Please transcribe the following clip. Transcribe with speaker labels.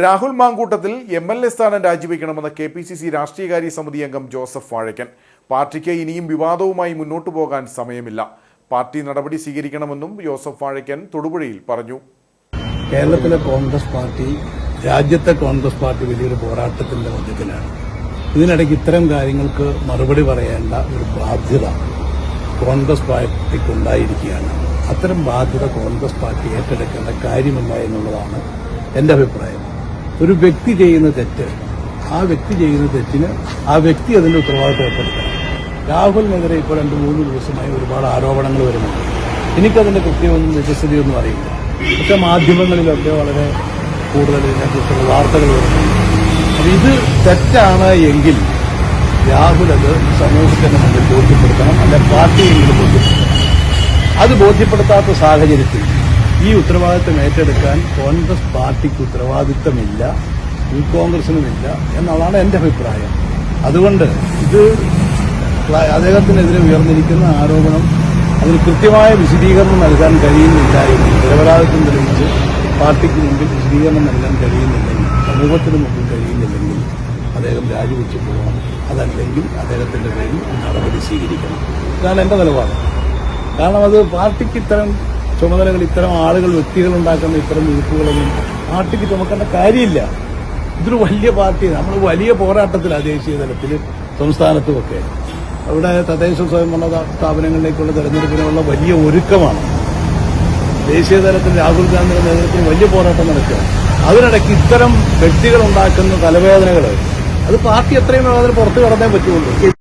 Speaker 1: Rahul Mamkootathil M L A സ്ഥാനം രാജിവെക്കണമെന്ന K P C C രാഷ്ട്രീയകാര്യ സമിതി അംഗം ജോസഫ് വാഴക്കൻ പാർട്ടിക്ക് ഇനിയും വിവാദവുമായി മുന്നോട്ടു പോകാൻ സമയമില്ല പാർട്ടി നടപടി സ്വീകരിക്കണമെന്നും ജോസഫ് വാഴക്കൻ തൊടുപുഴയിൽ പറഞ്ഞു
Speaker 2: കേരളത്തിലെ കോൺഗ്രസ് പാർട്ടി രാജ്യത്തെ കോൺഗ്രസ് പാർട്ടി വലിയൊരു പോരാട്ടത്തിന്റെ മധ്യത്തിലാണ് ഇതിനിടയ്ക്ക് ഇത്തരം കാര്യങ്ങൾക്ക് മറുപടി പറയേണ്ട ഒരു ബാധ്യത കോൺഗ്രസ് പാർട്ടിക്കുണ്ടായിരിക്കുകയാണ് അത്തരം ബാധ്യത കോൺഗ്രസ് പാർട്ടി ഏറ്റെടുക്കേണ്ട കാര്യമില്ല എന്നുള്ളതാണ് എൻ്റെ അഭിപ്രായം ഒരു വ്യക്തി ചെയ്യുന്ന തെറ്റ് ആ വ്യക്തി ചെയ്യുന്ന തെറ്റിന് ആ വ്യക്തി അതിന്റെ ഉത്തരവാദിത്വം ഏറ്റെടുക്കണം രാഹുലിനെതിരെ ഇപ്പോൾ രണ്ട് മൂന്ന് ദിവസമായി ഒരുപാട് ആരോപണങ്ങൾ വരുന്നുണ്ട് എനിക്കതിന്റെ കൃത്യമൊന്നും വിശ്വസ്തയൊന്നും അറിയില്ല പക്ഷെ മാധ്യമങ്ങളിലൊക്കെ വളരെ കൂടുതൽ ഇതിനെക്കുറിച്ചുള്ള വാർത്തകൾ വരുന്നുണ്ട് അപ്പം ഇത് തെറ്റാണ് എങ്കിൽ രാഹുൽ അത് സമൂഹത്തിന്റെ മുന്നിൽ ബോധ്യപ്പെടുത്തണം അല്ലെ പാർട്ടിയെങ്കിലും ബോധ്യപ്പെടുത്തണം അത് ബോധ്യപ്പെടുത്താത്ത സാഹചര്യത്തിൽ ഈ ഉത്തരവാദിത്തം ഏറ്റെടുക്കാൻ കോൺഗ്രസ് പാർട്ടിക്ക് ഉത്തരവാദിത്തമില്ല ഈ കോൺഗ്രസിനുമില്ല എന്നുള്ളതാണ് എൻ്റെ അഭിപ്രായം അതുകൊണ്ട് ഇത് അദ്ദേഹത്തിനെതിരെ ഉയർന്നിരിക്കുന്ന ആരോപണം അതിന് കൃത്യമായ വിശദീകരണം നൽകാൻ കഴിയുന്നില്ല എങ്കിൽ നിരപരാധിത്വം തെളിയിച്ച് പാർട്ടിക്ക് മുമ്പിൽ വിശദീകരണം നൽകാൻ കഴിയുന്നില്ലെങ്കിൽ സമൂഹത്തിന് മുമ്പിൽ കഴിയുന്നില്ലെങ്കിൽ അദ്ദേഹം രാജിവെച്ച് പോകണം അതല്ലെങ്കിൽ അദ്ദേഹത്തിന്റെ പേരിൽ നടപടി സ്വീകരിക്കണം ഇതാണ് എൻ്റെ നിലപാട് കാരണം അത് പാർട്ടിക്ക് ഇത്തരം ചുമതലകൾ ഇത്തരം ആളുകൾ വ്യക്തികൾ ഉണ്ടാക്കുന്ന ഇത്തരം വിധിപ്പുകളൊന്നും പാർട്ടിക്ക് ചുമക്കേണ്ട കാര്യമില്ല ഇതൊരു വലിയ പാർട്ടിയാണ് നമ്മൾ വലിയ പോരാട്ടത്തിലാണ് ദേശീയ തലത്തിൽ സംസ്ഥാനത്തുമൊക്കെ അവിടെ തദ്ദേശ സ്വയംഭരണ സ്ഥാപനങ്ങളിലേക്കുള്ള തെരഞ്ഞെടുപ്പിനുള്ള വലിയ ഒരുക്കമാണ് ദേശീയ തലത്തിൽ രാഹുൽ ഗാന്ധിയുടെ നേതൃത്വത്തിൽ വലിയ പോരാട്ടം നടക്കുക അതിനിടയ്ക്ക് ഇത്തരം വ്യക്തികൾ ഉണ്ടാക്കുന്ന തലവേദനകൾ അത് പാർട്ടി എത്രയും വേണം അതിന് പുറത്തു കടന്നേ പറ്റുള്ളൂ